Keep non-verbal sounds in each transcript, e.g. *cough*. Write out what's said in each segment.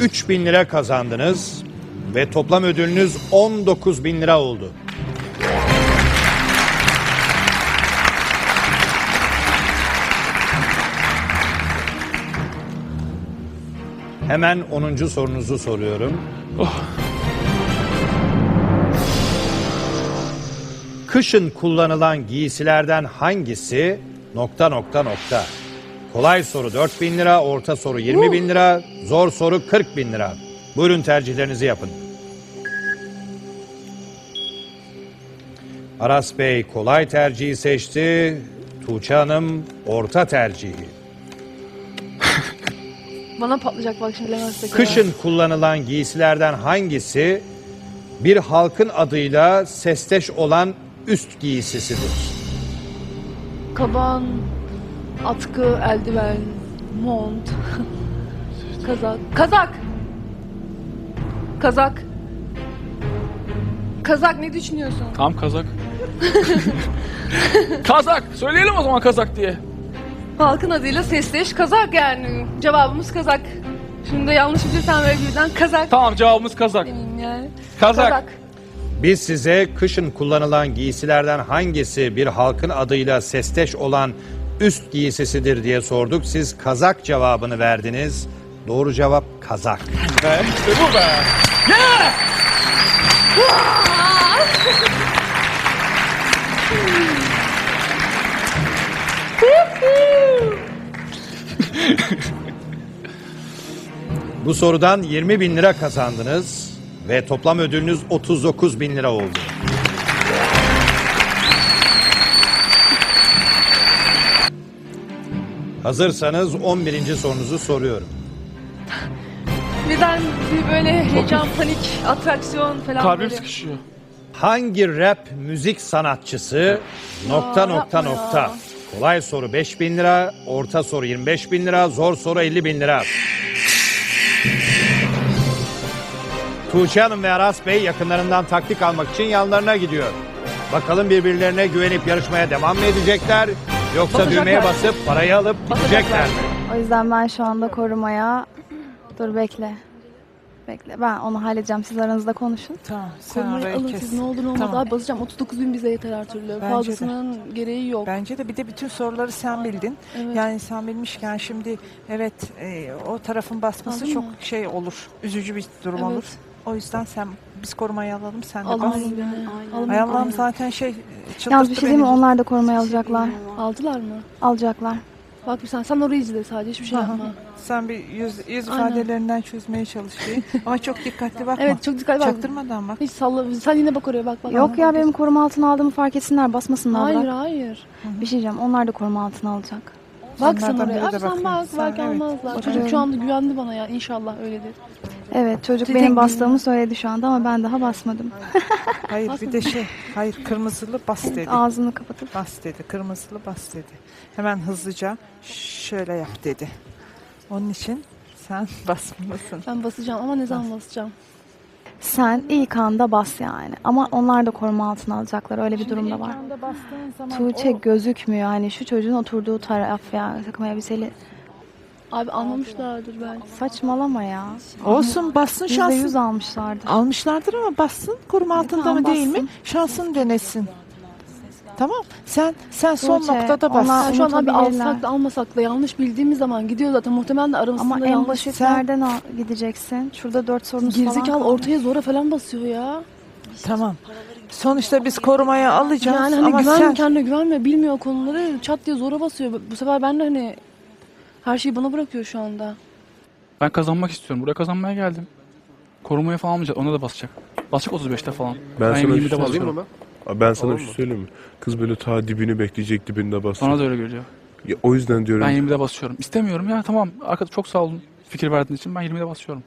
3000 lira kazandınız ve toplam ödülünüz 19 bin lira oldu. Hemen 10. sorunuzu soruyorum. Kışın kullanılan giysilerden hangisi nokta nokta nokta? Kolay soru 4 bin lira, orta soru 20 bin lira, zor soru 40 bin lira. Buyurun tercihlerinizi yapın. Aras Bey kolay tercihi seçti. Tuğçe Hanım orta tercihi. *laughs* Bana patlayacak bak şimdi. Kışın kullanılan giysilerden hangisi bir halkın adıyla sesteş olan üst giysisidir? Kaban, atkı, eldiven, mont, kazak. Kazak! Kazak. Kazak ne düşünüyorsun? Tam kazak. *laughs* kazak. Söyleyelim o zaman kazak diye. Halkın adıyla sesleş kazak yani. Cevabımız kazak. Şimdi de yanlış bilirsem böyle birden kazak Tamam cevabımız kazak. demeyeyim yani. Kazak. Biz size kışın kullanılan giysilerden hangisi bir halkın adıyla sesteş olan üst giysisidir diye sorduk. Siz kazak cevabını verdiniz. Doğru cevap kazak. Be, işte bu be. Bu sorudan 20 bin lira kazandınız ve toplam ödülünüz 39 bin lira oldu. Hazırsanız 11. sorunuzu soruyorum. Birden bir böyle heyecan, panik, atraksiyon falan Kalbim böyle. sıkışıyor. Hangi rap müzik sanatçısı nokta nokta yapma nokta. ya. Kolay soru 5 bin lira, orta soru 25 bin lira, zor soru 50 bin lira. Tuğçe Hanım ve Aras Bey yakınlarından taktik almak için yanlarına gidiyor. Bakalım birbirlerine güvenip yarışmaya devam mı edecekler? Yoksa Basacaklar. düğmeye basıp parayı alıp gidecekler mi? O yüzden ben şu anda korumaya... Dur bekle. Bekle ben onu halledeceğim. Siz aranızda konuşun. Tamam sen Korumayı orayı alın kes. siz ne olur ne olmaz. Tamam. Abi basacağım 39 bin bize yeter her türlü. de. Fazlasının gereği yok. Bence de bir de bütün soruları sen bildin. Evet. Yani sen bilmişken şimdi evet e, o tarafın basması Aldın çok mı? şey olur. Üzücü bir durum Evet. olur. O yüzden sen biz korumayı alalım sen de Alın bas. beni. Alın Ay Allah'ım beni. zaten şey çıldırttı Yalnız bir şey değil mi? beni. Onlar da korumayı alacaklar. Aldılar mı? Alacaklar. Bak bir sen, sen orayı izle sadece hiçbir şey Aha. yapma. Sen bir yüz, yüz Aynen. ifadelerinden çözmeye çalışayım. *laughs* Ama çok dikkatli bakma. Evet çok dikkatli bak. Çaktırmadan bak. Hiç salla. Sen yine bak oraya bak bak. Yok ya benim koruma altına aldığımı fark etsinler. Basmasınlar. Hayır bırak. hayır. Bir şey diyeceğim. Onlar da koruma altına alacak. Bak sen Onlardan oraya. biri Abi de sen bakın. bak. Sen, Belki evet. almazlar. Çocuk şu anda güvendi bana ya. İnşallah öyledir. Evet çocuk benim bastığımı söyledi şu anda ama ben daha basmadım. *laughs* Hayır bir de şey hayır kırmızılı bas dedi. Ağzını kapatıp. Bas dedi. Kırmızılı bas dedi. Hemen hızlıca şöyle yap dedi. Onun için sen *laughs* basmalısın. Ben basacağım ama ne zaman basacağım? Sen ilk anda bas yani. Ama onlar da koruma altına alacaklar. Öyle bir durum da var. Tuğçe gözükmüyor. Hani şu çocuğun oturduğu taraf ya. Takım elbiseli. Abi anlamışlardır belki. Saçmalama ya. Olsun bassın şansın. almışlardı. Almışlardır ama bassın. Koruma altında tamam, mı değil mi? bassın. Şansını denesin. Tamam. Sen sen son Tuğçe, noktada bas. onlar- şu an abi Unutabilirler. alsak da almasak da yanlış bildiğimiz zaman gidiyor zaten muhtemelen de aramızda Ama en yanlış. basitlerden al, gideceksin. Şurada dört sorunuz falan Gerizekalı ortaya zora falan basıyor ya. Tamam. Sonuçta biz korumaya alacağız Yani hani ama güven sen kendine güvenmiyor bilmiyor konuları çat diye zora basıyor. Bu sefer ben de hani her şeyi bana bırakıyor şu anda. Ben kazanmak istiyorum. Buraya kazanmaya geldim. Korumaya falan almayacak. Ona da basacak. Basacak 35'te falan. Ben, sana bir 20'de şey basıyorum. söyleyeyim mi? Abi Ben sana bir şey söyleyeyim mi? Kız böyle ta dibini bekleyecek dibinde basıyor. Bana da öyle geliyor. Ya, o yüzden diyorum. Ben 20'de basıyorum. İstemiyorum ya tamam. Arkadaş çok sağ olun fikir verdiğiniz için ben 20'de basıyorum.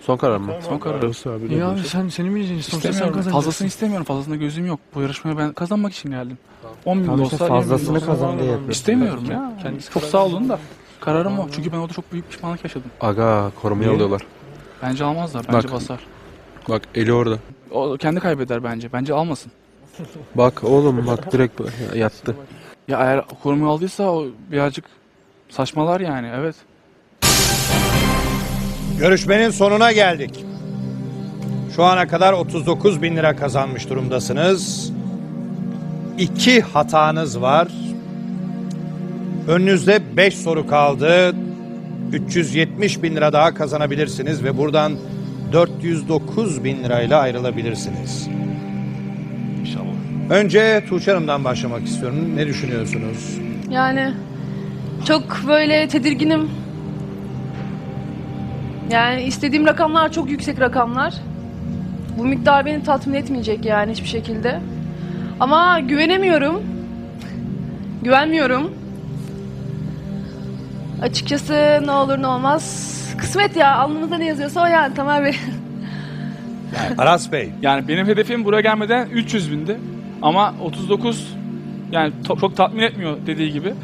Son karar mı? Son karar. Arası abi. ne Ya abi diyorsun? sen senin bileceğin sonuçta sen İstemiyorum. kazanacaksın. Fazlasını istemiyorum. Fazlasına gözüm yok. Bu yarışmaya ben kazanmak için geldim. 10 bin Tamam işte olsa 20 bin de fazlasını olsa- kazan diye yapıyorsun. İstemiyorum ya. Kendisi çok sağ olun da. Kararım o. Çünkü ben orada çok büyük pişmanlık yaşadım. Aga korumaya Niye? alıyorlar. Bence almazlar. Bence Bak. basar. Bak eli orada. O kendi kaybeder bence. Bence almasın. Bak oğlum bak direkt yattı. Ya eğer korumayı aldıysa o birazcık saçmalar yani. Evet. Görüşmenin sonuna geldik. Şu ana kadar 39 bin lira kazanmış durumdasınız. İki hatanız var. Önünüzde 5 soru kaldı. 370 bin lira daha kazanabilirsiniz ve buradan 409 bin lirayla ayrılabilirsiniz. İnşallah. Önce Tuğçe Hanım'dan başlamak istiyorum. Ne düşünüyorsunuz? Yani çok böyle tedirginim. Yani istediğim rakamlar çok yüksek rakamlar. Bu miktar beni tatmin etmeyecek yani hiçbir şekilde. Ama güvenemiyorum. Güvenmiyorum. Açıkçası ne olur ne olmaz. Kısmet ya alnımızda ne yazıyorsa o yani Tamer Bey. *laughs* Aras Bey, Yani benim hedefim buraya gelmeden 300 bindi. Ama 39 yani to- çok tatmin etmiyor dediği gibi.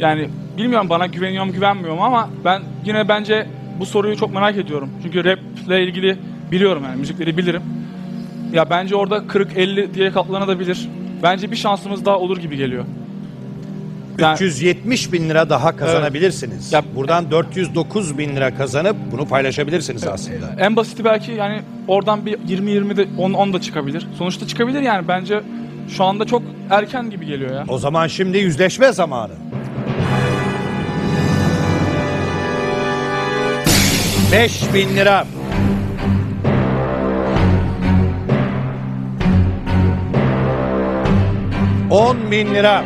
Yani bilmiyorum bana güveniyor mu güvenmiyorum ama ben yine bence bu soruyu çok merak ediyorum. Çünkü rap ile ilgili biliyorum yani müzikleri bilirim. Ya bence orada 40-50 diye katlanabilir. Bence bir şansımız daha olur gibi geliyor. Yani 370 bin lira daha kazanabilirsiniz. Ya- Buradan 409 bin lira kazanıp bunu paylaşabilirsiniz aslında. en basiti belki yani oradan bir 20-20 de 10-10 da çıkabilir. Sonuçta çıkabilir yani bence şu anda çok erken gibi geliyor ya. O zaman şimdi yüzleşme zamanı. Beş bin lira. On bin lira.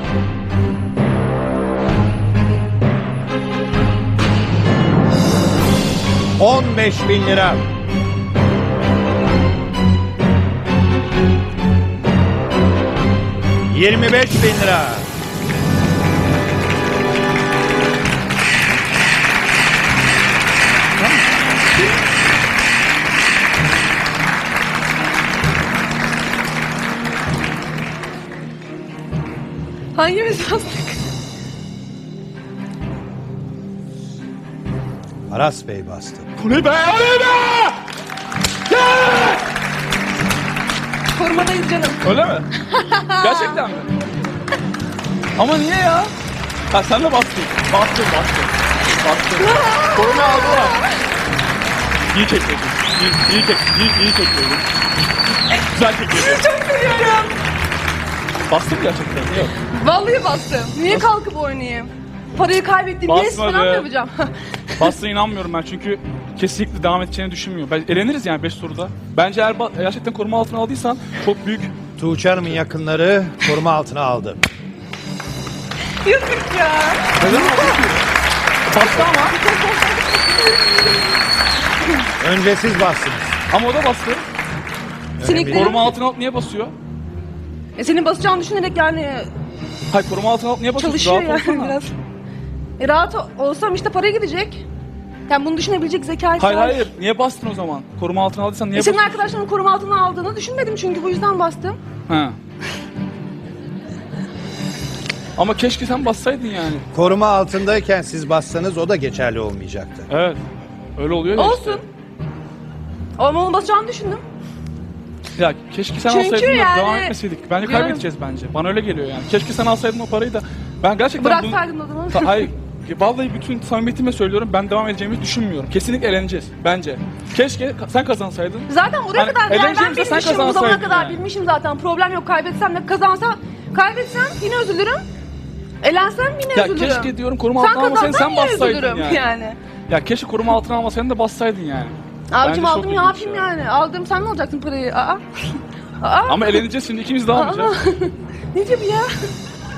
On beş bin lira. Yirmi beş bin lira. Hangimiz bastık? Aras Bey bastı. Bu ne be? O ne be? Korumadayız canım. Öyle mi? *laughs* Gerçekten mi? Ama niye ya? Ha sen de bastın. Bastın bastın. Bastın. Korona aldılar. İyi çekmedin. İyi, iyi, çek, iyi, iyi çekmedin. Güzel çekmedin. Çok seviyorum. Bastın gerçekten. Yok. Vallahi bastım. Niye kalkıp oynayayım? Parayı kaybettim. Yes Basmadı. falan mı yapacağım? Bastığına inanmıyorum ben çünkü kesinlikle devam edeceğini düşünmüyorum. Ben, eleniriz yani 5 soruda. Bence eğer ba- gerçekten koruma altına aldıysan çok büyük Tuğçe Hanım'ın yakınları koruma altına aldı. Yazık ya. bastı ama. Önce siz bastınız. Ama o da bastı. Siniklerim. Koruma altına alıp niye basıyor? E, senin basacağını düşünerek yani Hayır koruma altına alıp niye basıyorsun? çalışıyor Rahat yani olsana. biraz. E, rahat ol- olsam işte para gidecek. Yani bunu düşünebilecek zekayı Hayır var. hayır. Niye bastın o zaman? Koruma altına aldıysan niye E, senin bastın? arkadaşların koruma altına aldığını düşünmedim çünkü bu yüzden bastım. Ha. Ama keşke sen bassaydın yani. Koruma altındayken siz bassanız o da geçerli olmayacaktı. Evet. Öyle oluyor ya Olsun. işte. Ama onu basacağını düşündüm. Ya keşke sen Çünkü alsaydın da yani- devam etmeseydik. Bence Yani- kaybedeceğiz bence. Bana öyle geliyor yani. Keşke sen alsaydın o parayı da. Ben gerçekten bunu... Bıraksaydın o zaman. Ta- Hayır. *laughs* Vallahi bütün samimiyetimle söylüyorum ben devam edeceğimizi düşünmüyorum. Kesinlikle eğleneceğiz bence. Keşke ka- sen kazansaydın. Zaten buraya Hani kadar yani ben eğleneceğimize sen bilmişim bu zamana kazansaydın kadar yani. bilmişim zaten. Problem yok kaybetsem de kazansam kaybetsem yine üzülürüm. Elensem yine Ya üzülürüm. keşke diyorum koruma sen altına almasaydın kazansan sen yine bassaydın üzülürüm yani. yani. Ya keşke koruma altına almasaydın da bassaydın yani. Abicim Bence çok aldım ne ilginç yapayım ya. yani. Aldım sen ne olacaksın parayı? Aa. *laughs* Aa. Ama eğleneceğiz şimdi ikimiz de almayacağız. *laughs* ne diyor bu ya?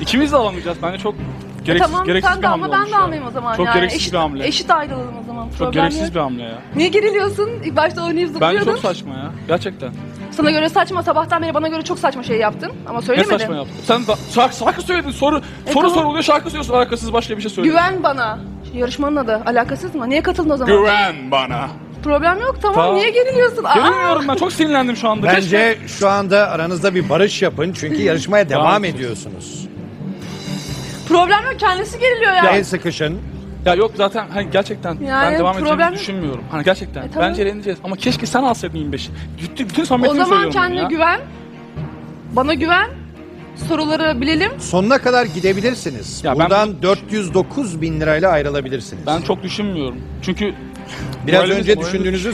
İkimiz de alamayacağız. Bence çok E gereksiz, tamam gereksiz sen bir de hamle alma ben olmuş de ya. almayayım o zaman. Çok yani. gereksiz eşit, bir hamle. Eşit ayrılalım o zaman. Çok Problem gereksiz yok. bir hamle ya. Niye geriliyorsun? İlk başta oynayıp Bence zıplıyordun. çok saçma ya. Gerçekten. Sana göre saçma. Sabahtan beri bana göre çok saçma şey yaptın. Ama Ne söylemedin. saçma yaptın? Sen da, şarkı, şarkı söyledin. Soru E soru tamam. soruluyor şarkı söylüyorsun. Alakasız başka bir şey söylüyorsun. Güven bana. Yarışmanın adı. Alakasız mı? Niye katıldın o zaman? Güven bana. Problem yok tamam. Tamam. Niye geriliyorsun? Aa! Gerilmiyorum ben. Çok sinirlendim şu anda. Keşke- Bence şu anda aranızda bir barış yapın çünkü yarışmaya *laughs* Devam ediyorsunuz. Problem yok. Kendisi geriliyor yani. El sıkışın. Ya yok zaten hani gerçekten Yani ben devam problem edeceğimizi yok. düşünmüyorum. Hani gerçekten. E, tamam. Bence eğleneceğiz. Ama keşke sen alsaydın 25'i. Bütün, bütün o samimiyetimi zaman söylüyorum bunu kendine ya. güven. Bana güven. Soruları bilelim. Sonuna kadar gidebilirsiniz. Ya ben- Buradan 409 bin lirayla ayrılabilirsiniz. Ben çok düşünmüyorum. Çünkü Biraz Moralimiz- önce moralimiz- düşündüğünüzü